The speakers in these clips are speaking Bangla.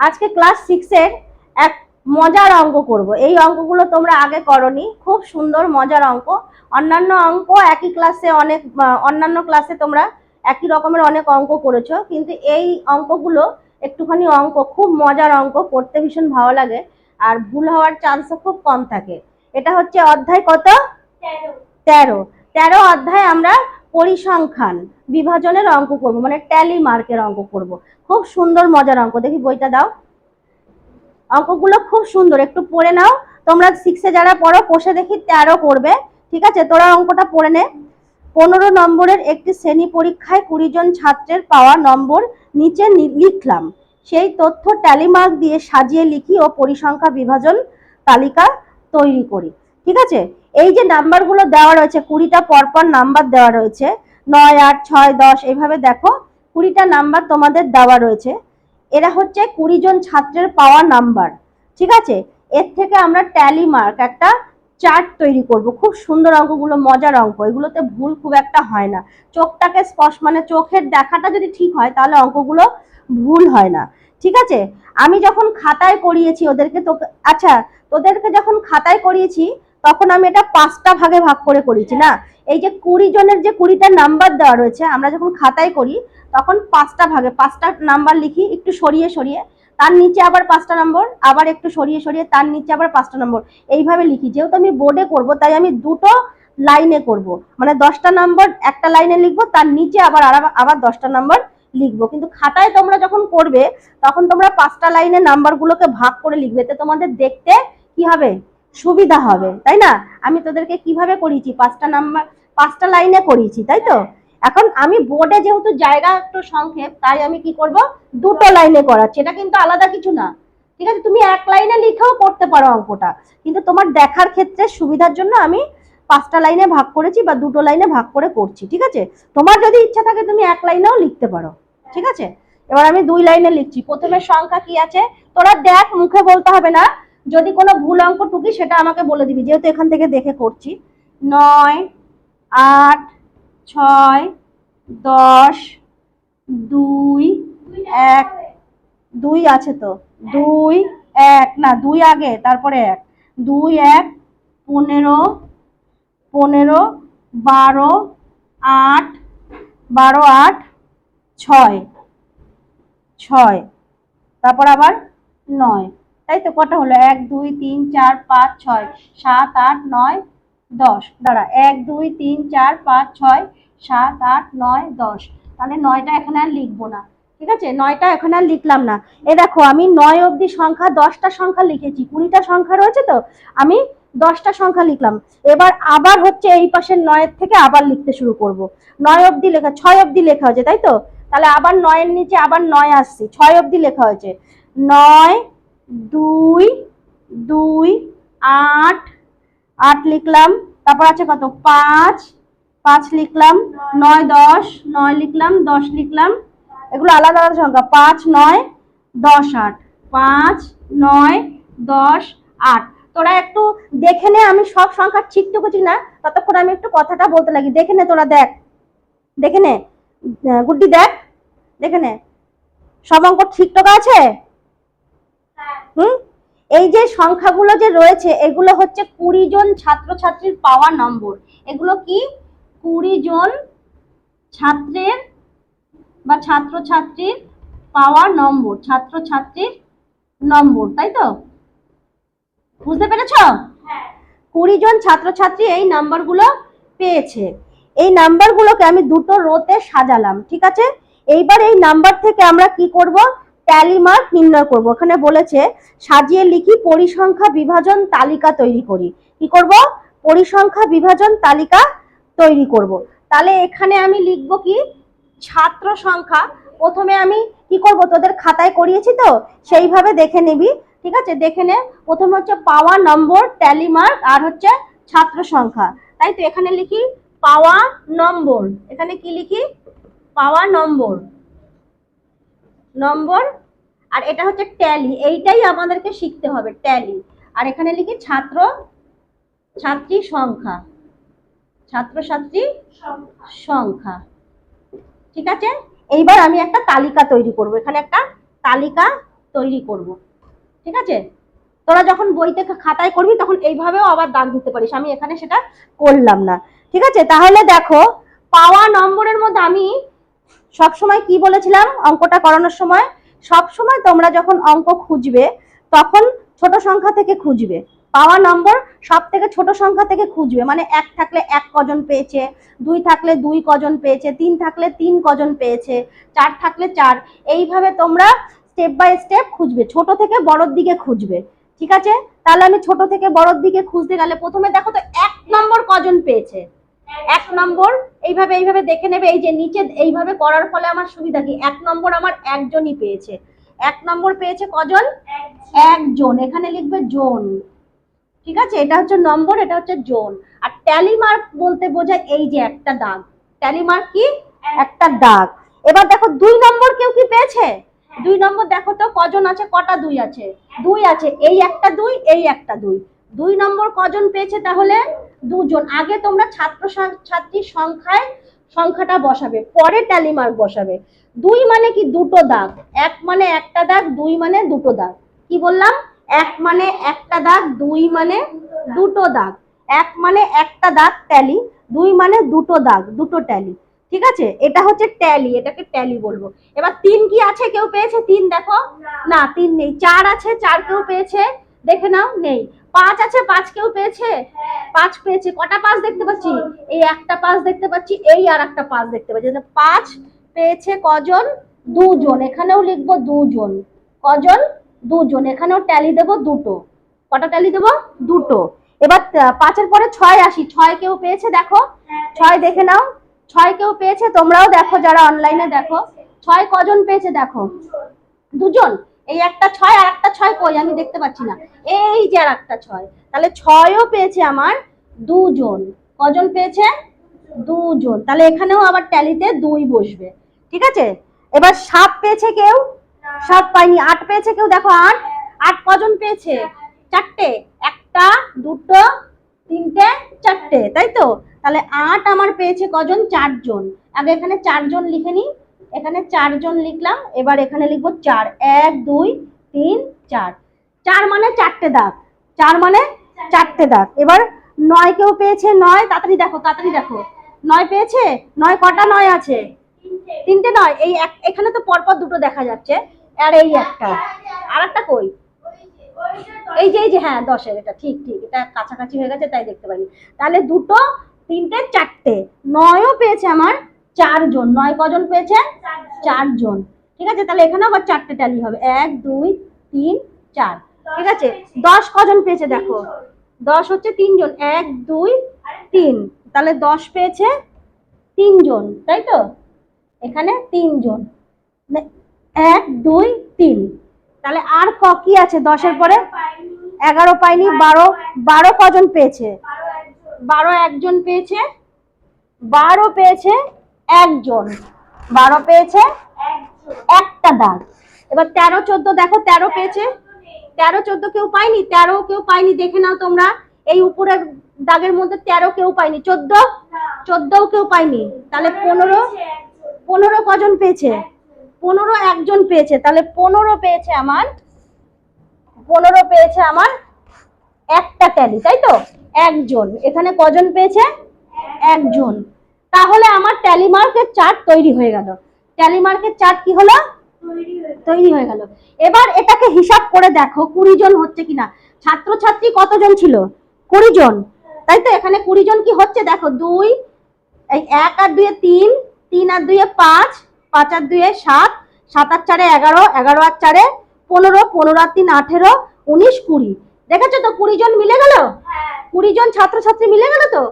আজকে ক্লাস সিক্সের এক মজার অঙ্ক করব। এই অঙ্কগুলো তোমরা আগে করনি খুব সুন্দর মজার অঙ্ক। অন্যান্য অঙ্ক একই ক্লাসে অনেক অন্যান্য ক্লাসে তোমরা একই রকমের অনেক অঙ্ক করেছ কিন্তু এই অঙ্কগুলো একটুখানি অঙ্ক খুব মজার অঙ্ক করতে ভীষণ ভালো লাগে আর ভুল হওয়ার চান্সও খুব কম থাকে। এটা হচ্ছে অধ্যায় কত? তেরো। তেরো। অধ্যায় আমরা পরিসংখ্যান বিভাজনের অঙ্ক করব মানে ট্যালি মার্কের অঙ্ক করব। খুব সুন্দর মজার অঙ্ক। দেখি বইটা দাও। অঙ্কগুলো খুব সুন্দর। একটু পড়ে নাও। তোমরা সিক্সে যারা পড়ো, কষে দেখি তেরো করবে। ঠিক আছে? তোরা অঙ্কটা পড়ে নে। পনেরো নম্বরের একটি শ্রেণি পরীক্ষায় কুড়ি জন ছাত্রের পাওয়া নম্বর নিচে লিখলাম। সেই তথ্য ট্যালিমার্ক দিয়ে সাজিয়ে লিখি ও পরিসংখ্যা বিভাজন তালিকা তৈরি করি। ঠিক আছে? এই যে নাম্বারগুলো দেওয়া রয়েছে, কুড়িটা পরপর নাম্বার দেওয়া রয়েছে, নয়, আট, ছয়, দশ, এইভাবে দেখো। কুড়িটা নাম্বার তোমাদের দেওয়া রয়েছে। এরা হচ্ছে কুড়ি জন ছাত্রের পাওয়া নাম্বার, ঠিক আছে? এর থেকে আমরা ট্যালি মার্ক একটা চার্ট তৈরি করব। খুব সুন্দর অঙ্কগুলো, মজার অঙ্ক। এগুলোতে ভুল খুব একটা হয় না। চোখটাকে স্পষ্ট মানে চোখের দেখাটা যদি ঠিক হয়, তাহলে অঙ্কগুলো ভুল হয় না, ঠিক আছে? আমি যখন খাতায় করিয়েছি ওদেরকে তো আচ্ছা তোদেরকে যখন খাতায় করিয়েছি, তখন আমি এটা পাঁচটা ভাগে ভাগ করে করিয়েছি না? এই যে কুড়ি জনের যে কুড়িটা নাম্বার দেওয়া রয়েছে, আমরা যখন খাতায় করি, তখন পাঁচটা ভাগে, পাঁচটা নাম্বার লিখি একটু সরিয়ে সরিয়ে, তার নিচে আবার পাঁচটা নম্বর আবার একটু সরিয়ে সরিয়ে তার নিচে আবার পাঁচটা নম্বর এইভাবে লিখি। যেহেতু আমি বোর্ডে করব, তাই আমি দুটো লাইনে করব। মানে দশটা নম্বর একটা লাইনে লিখব, তার নিচে আবার আবার দশটা নম্বর লিখব। কিন্তু খাতায় তোমরা যখন করবে, তখন তোমরা পাঁচটা লাইনে নাম্বারগুলোকে ভাগ করে লিখবে। এতে তোমাদের দেখতে কি হবে? সুবিধা হবে। তাই না? আমি তোদেরকে কীভাবে করিয়েছি? পাঁচটা নাম্বার পাঁচটা লাইনে করিয়েছি তাই তো? এখন আমি বোর্ডে যেহেতু জায়গা একটু সংক্ষেপ, তাই আমি কি করব? দুটো লাইনে করাচ্ছি, এটা কিন্তু আলাদা কিছু না। ঠিক আছে, তুমি এক লাইনে লিখেও করতে পারো অঙ্কটা, কিন্তু তোমার দেখার ক্ষেত্রে সুবিধার জন্য আমি পাঁচটা লাইনে ভাগ করেছি বা দুটো লাইনে ভাগ করে করছি, ঠিক আছে? তোমার যদি ইচ্ছা থাকে তুমি এক লাইনেও লিখতে পারো, ঠিক আছে? এবার আমি দুই লাইনে লিখছি, প্রথমে সংখ্যা কি আছে? তোরা দেখ, মুখে বলতে হবে না, যদি কোনো ভুল অঙ্ক টুকি সেটা আমাকে বলে দিবি, যেহেতু এখান থেকে দেখে করছি। নয় আট, ছয়, দশ, দুই, এক। দুই আছে তো? দুই, এক। না, দুই আগে, তারপরে এক। দুই, এক, পনেরো পনেরো, বারো, আট বারো, আট, ছয়। ছয়। তারপর আবার নয়। তাই তো, কটা হলো? এক, দুই, তিন, চার, পাঁচ, ছয়। সাত, আট, নয় দশ। দাঁড়া, এক, দুই, তিন, চার, পাঁচ, ছয়, সাত, আট, নয়, দশ। তাহলে নয়টা এখানে আর লিখব না। ঠিক আছে? নয়টা এখানে আর লিখলাম না। এ দেখো, আমি নয় অবধি সংখ্যা, দশটা সংখ্যা লিখেছি। কুড়িটা সংখ্যা রয়েছে তো? আমি দশটা সংখ্যা লিখলাম। এবার আবার হচ্ছে এই পাশের নয়ের থেকে আবার লিখতে শুরু করব। নয় অবধি লেখা, ছয় অবধি লেখা হয়েছে, তাই তো? তাহলে আবার নয়ের নিচে আবার নয় আসছি। ছয় অবধি লেখা হয়েছে। নয়, দুই দুই, আট আট লিখলাম তারপর আছে কত? পাঁচ পাঁচ লিখলাম নয় দশ নয় লিখলাম দশ লিখলাম। এগুলো আলাদা আলাদা সংখ্যা পাঁচ নয় দশ আট। পাঁচ নয় দশ আট। তোরা একটু দেখে নে আমি সব সংখ্যা ঠিক তো করছি না ততক্ষণ আমি একটু কথাটা বলতে লাগি। দেখে নে তোরা দেখ। দেখে নে। গুড্ডি দেখ। দেখে নে। সব অঙ্ক ঠিক তো আছে হুম? এই যে সংখ্যাগুলো যে রয়েছে এগুলো হচ্ছে কুড়ি জন ছাত্রছাত্রীর পাওয়া নম্বর। এগুলো কি? কুড়ি জন ছাত্রের বা ছাত্রছাত্রীর পাওয়া নম্বর ছাত্রছাত্রীর নম্বর তাই তো? বুঝতে পেরেছ? কুড়ি জন ছাত্রছাত্রী এই নাম্বারগুলো পেয়েছে। এই নাম্বারগুলোকে আমি দুটো রোতে সাজালাম ঠিক আছে? এইবার এই নাম্বার থেকে আমরা কি করব? ট্যালি মার্ক নির্ণয় করব। ওখানে বলেছে, সাজিয়ে লিখি পরিসংখ্যা বিভাজন তালিকা তৈরি করি। কি করব? পরিসংখ্যা বিভাজন তালিকা তৈরি করব। তাহলে এখানে আমি লিখব কি? ছাত্র সংখ্যা। প্রথমে আমি কি করব? তোদের খাতায় করিয়েছি তো? সেইভাবে দেখে নিবি। ঠিক আছে? দেখে নে। প্রথমে হচ্ছে পাওয়া নম্বর ট্যালি মার্ক আর হচ্ছে ছাত্র সংখ্যা। তাই তো এখানে লিখি পাওয়া নম্বর এখানে কি লিখি? পাওয়া নম্বর নম্বর আর এটা হচ্ছে ট্যালি এইটাই আমাদেরকে শিখতে হবে ট্যালি আর এখানে লিখি ছাত্র, ছাত্রী সংখ্যা। ছাত্রছাত্রী সংখ্যা। ঠিক আছে? এইবার আমি একটা তালিকা তৈরি করব, এখানে একটা তালিকা তৈরি করব। ঠিক আছে? তোরা যখন বইতে খাতায় করবি, তখন এইভাবেও আবার দাগ দিতে পারিস। আমি এখানে সেটা করলাম না। ঠিক আছে? তাহলে দেখো, পাওয়া নম্বরের মধ্যে আমি সব সময় কি বলেছিলাম? অঙ্কটা করানোর সময় সব সময় তোমরা যখন অঙ্ক খুঁজবে, তখন ছোট সংখ্যা থেকে খুঁজবে। পাওয়া নম্বর সব থেকে ছোট সংখ্যা থেকে খুঁজবে। মানে এক থাকলে এক কজন পেয়েছে, দুই থাকলে দুই কজন পেয়েছে, তিন থাকলে তিন কজন পেয়েছে, চার থাকলে চার। এইভাবে তোমরা স্টেপ বাই স্টেপ খুঁজবে। ছোট থেকে বড়র দিকে খুঁজবে। ঠিক আছে? তাহলে আমি ছোট থেকে বড়র দিকে খুঁজতে গেলে প্রথমে দেখো তো এক নম্বর কজন পেয়েছে। এক নম্বর, এইভাবে এইভাবে দেখে নেবে, এই যে নিচে এইভাবে করার ফলে আমার সুবিধা কি? এক নম্বর আমার একজনই পেয়েছে। এক নম্বর পেয়েছে কজন? একজন। এখানে লিখবে জোন। ঠিক আছে? এটা হচ্ছে নম্বর, এটা হচ্ছে জোন। আর ট্যালি মার্ক বলতে বোঝায় এই যে একটা দাগ। ট্যালি মার্ক কি? একটা দাগ। এবার দেখো, দুই নম্বর কেউ কি পেয়েছে? দুই নম্বর দেখো তো, কজন আছে? কটা দুই আছে? দুই আছে। এই একটা দুই, এই একটা দুই। দুই নম্বর কজন পেয়েছে তাহলে? দুজন। আগে তোমরা ছাত্র ছাত্রীর সংখ্যায় সংখ্যাটা বসাবে, পরে ট্যালি মার্ক বসাবে। দুই মানে কি দুটো দাগ? এক মানে একটা দাগ, দুই মানে দুটো দাগ। কি বললাম? এক মানে একটা দাগ, দুই মানে দুটো দাগ। এক মানে একটা দাগ ট্যালি দুই মানে দুটো দাগ, দুটো ট্যালি ঠিক আছে? এটা হচ্ছে ট্যালি এটাকে ট্যালি বলব। এবার তিন কি আছে? কেউ পেয়েছে? তিন দেখো। না, তিন নেই। চার আছে? চার কেউ পেয়েছে? দেখে নাও, নেই। পাঁচ আছে পাঁচ কেউ পেয়েছে? পাঁচ পেয়েছে। কটা পাঁচ দেখতে পাচ্ছি? এই একটা পাঁচ দেখতে পাচ্ছি এই আর একটা পাঁচ দেখতে পাচ্ছি। পাঁচ পেয়েছে কজন? দুজন। এখানেও লিখব দুজন। কজন? দুজন। এখানেও ট্যালি দেবো দুটো। কটা ট্যালি দেবো? দুটো। এবার পাঁচের পরে ছয় আসি। ছয় কেউ পেয়েছে? দেখো। ছয় দেখে নাও। ছয় কেউ পেয়েছে? তোমরাও দেখো যারা অনলাইনে দেখো। ছয় কজন পেয়েছে? দেখো। দুজন? এই একটা ছয় আর একটা ছয় কই? আমি দেখতে পাচ্ছি না। এই যে আর একটা ছয়। তাহলে ছয়ও পেয়েছে আমার দুজন। কজন পেয়েছে? দুজন। তাহলে এখানেও আবার ট্যালিতে দুই বসবে। ঠিক আছে? এবার সাত পেয়েছে কেউ? সাত পাইনি। আট পেয়েছে কেউ? দেখো আট। আট কজন পেয়েছে? চারটে। একটা, দুটো, তিনটে, চারটে। তাই তো? তাহলে আট আমার পেয়েছে কজন? চারজন। আগে এখানে চারজন লিখে নিই। এখানে চারজন লিখলাম, এবার এখানে লিখব চার। এক, দুই, তিন, চার। চার মানে চারটে দাগ। চার মানে চারটে দাগ। এবার নয় কেউ পেয়েছে নয়, তাড়াতাড়ি দেখো তাড়াতাড়ি দেখো। নয় পেয়েছে? নয়, কটা নয় আছে? তিনটে নয়। এই এখানে তো পরপর দুটো দেখা যাচ্ছে। আর এই একটা। আর একটা কই? এই যে এই যে হ্যাঁ দশের, এটা ঠিক ঠিক। এটা কাছাকাছি হয়ে গেছে, তাই দেখতে পাইনি। তাহলে দুটো, তিনটে, চারটে। নয়ও পেয়েছে আমার চারজন। নয় কজন পেয়েছে চারজন। ঠিক আছে? তাহলে এখানে আবার চারটে ট্যালি হবে। এক দুই তিন চার। ঠিক আছে? দশ কজন পেয়েছে দেখো? দশ হচ্ছে তিনজন। এক দুই তিন। তাহলে দশ পেয়েছে তিনজন। তাই তো? এখানে তিনজন। এক দুই তিন। তাহলে আর ক কি আছে দশের পরে? এগারো পাইনি। বারো বারো কজন পেয়েছে? বারো একজন। পেয়েছে বারো পেয়েছে একজন। বারো পেয়েছে, একটা দাগ। এবার তেরো, চোদ্দ, দেখো, তেরো পেয়েছে। তেরো, চোদ্দ কেউ পাইনি তেরো কেউ পাইনি দেখে নাও তোমরা। এই উপরের দাগের মধ্যে তেরো কেউ পাইনি চোদ্দ? চোদ্দও কেউ পাইনি তাহলে পনেরো? পনেরো কজন পেয়েছে? পনেরো একজন পেয়েছে। তাহলে পনেরো পেয়েছে আমার, পনেরো পেয়েছে আমার একটা ট্যালি তাই তো? একজন। এখানে কজন পেয়েছে? একজন। তাহলে আমার ট্যালি মার্কের চার্ট তৈরি হয়ে গেল। ট্যালি মার্কের চার্ট কি হলো? তৈরি হয়ে গেল। এবার এটাকে হিসাব করে দেখো কুড়ি জন হচ্ছে কিনা? ছাত্রছাত্রী কতজন ছিল? কুড়ি জন। তাই তো এখানে কুড়ি জন কি হচ্ছে? দেখো দুই এই এক আর দুয়ে তিন তিন আর দুয়ে পাঁচ পাঁচ আর দুয়ে সাত সাত আর চারে এগারো এগারো আর চারে পনেরো পনেরো আর তিন আঠেরো উনিশ কুড়ি। দেখেছ তো কুড়ি জন মিলে গেল? কুড়ি জন ছাত্রছাত্রী মিলে গেল তো?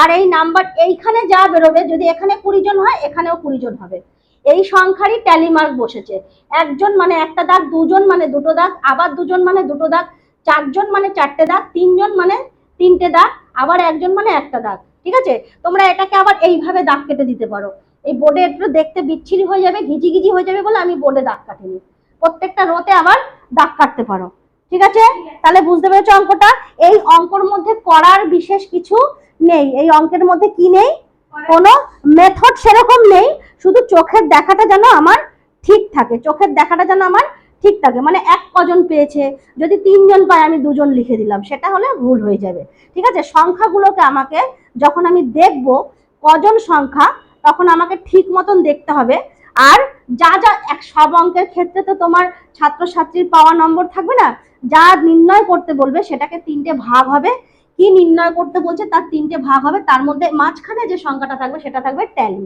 আর এই নাম্বার এইখানে যা বেরোবে, যদি এখানে কুড়ি জন হয়, এখানেও কুড়ি জন হবে। এই সংখ্যারই ট্যালি মার্ক বসেছে। একজন মানে একটা দাগ, দুজন মানে দুটো দাগ, আবার দুজন মানে দুটো দাগ, চারজন মানে চারটে দাগ, তিনজন মানে তিনটে দাগ, আবার একজন মানে একটা দাগ। ঠিক আছে? তোমরা এটাকে আবার এইভাবে দাগ কেটে দিতে পারো। এই বোর্ডে একটু দেখতে বিচ্ছিরি হয়ে যাবে ঘিজি ঘিজি হয়ে যাবে বলে আমি বোর্ডে দাগ কাটিনি। প্রত্যেকটা রোতে আবার দাগ কাটতে পারো। ঠিক আছে? তাহলে বুঝতে পেরেছ অঙ্কটা? এই অঙ্কর মধ্যে করার বিশেষ কিছু নেই। এই অঙ্কের মধ্যে কি নেই? কোনো মেথড সেরকম নেই। শুধু চোখের দেখাটা যেন আমার ঠিক থাকে। চোখের দেখাটা যেন আমার ঠিক থাকে। মানে এক কজন পেয়েছে। যদি তিনজন পায় আমি দুজন লিখে দিলাম। সেটা হলে ভুল হয়ে যাবে। ঠিক আছে? সংখ্যাগুলোকে আমাকে যখন আমি দেখব কজন সংখ্যা তখন আমাকে ঠিক মতন দেখতে হবে। আর যা যা এক সব অঙ্কের ক্ষেত্রে তো তোমার ছাত্রছাত্রীর পাওয়া নম্বর থাকবে না? যা নির্ণয় করতে বলবে সেটাকে তিনটে ভাগ হবে। কি নির্ণয় করতে বলছে তার তিনটে ভাগ হবে। তার মধ্যে মাঝখানে যে সংখ্যাটা থাকবে সেটা থাকবে ট্যালি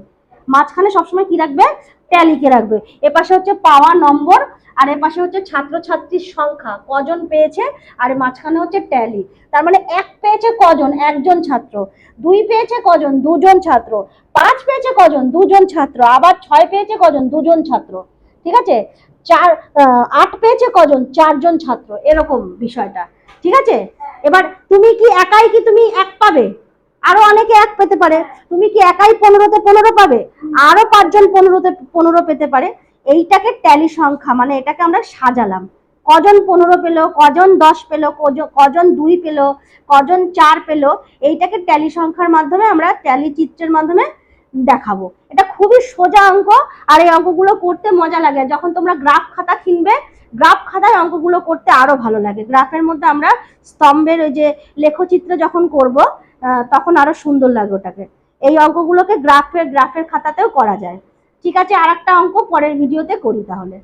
মাঝখানে সবসময় কি রাখবে? ট্যালিকে রাখবে। এপাশে হচ্ছে পাওয়া নম্বর আর এপাশে হচ্ছে ছাত্রছাত্রীর সংখ্যা, কজন পেয়েছে? আর মাঝখানে হচ্ছে ট্যালি তার মানে এক পেয়েছে কজন? একজন ছাত্র। দুই পেয়েছে কজন? দুজন ছাত্র। পাঁচ পেয়েছে কজন? দুজন ছাত্র। আবার ছয় পেয়েছে কজন? দুজন ছাত্র। ঠিক আছে? চার আট পেয়েছে কজন? চারজন ছাত্র, এরকম বিষয়টা। ঠিক আছে? এবার তুমি কি একাই কি তুমি এক পাবে? আরও অনেকে এক পেতে পারে। তুমি কি একাই পনেরোতে পনেরো পাবে? আরও পাঁচজন পনেরোতে পনেরো পেতে পারে। এইটাকে ট্যালি সংখ্যা মানে এটাকে আমরা সাজালাম। কজন পনেরো পেল, কজন দশ পেল কজ- কজন দুই পেল, কজন চার পেল, এইটাকে ট্যালি সংখ্যার মাধ্যমে আমরা ট্যালি চিত্রের মাধ্যমে দেখাবো। এটা খুবই সোজা অঙ্ক, আর এই অঙ্কগুলো করতে মজা লাগে। যখন তোমরা গ্রাফ খাতা কিনবে, গ্রাফ খাতায় অঙ্কগুলো করতে আরও ভালো লাগে। গ্রাফের মধ্যে আমরা স্তম্ভের ওই যে লেখচিত্র যখন করব তখন আরও সুন্দর লাগে ওটাকে। এই অঙ্কগুলোকে গ্রাফের গ্রাফের খাতাতেও করা যায়। ঠিক আছে আর একটা অঙ্ক পরের ভিডিওতে করি তাহলে।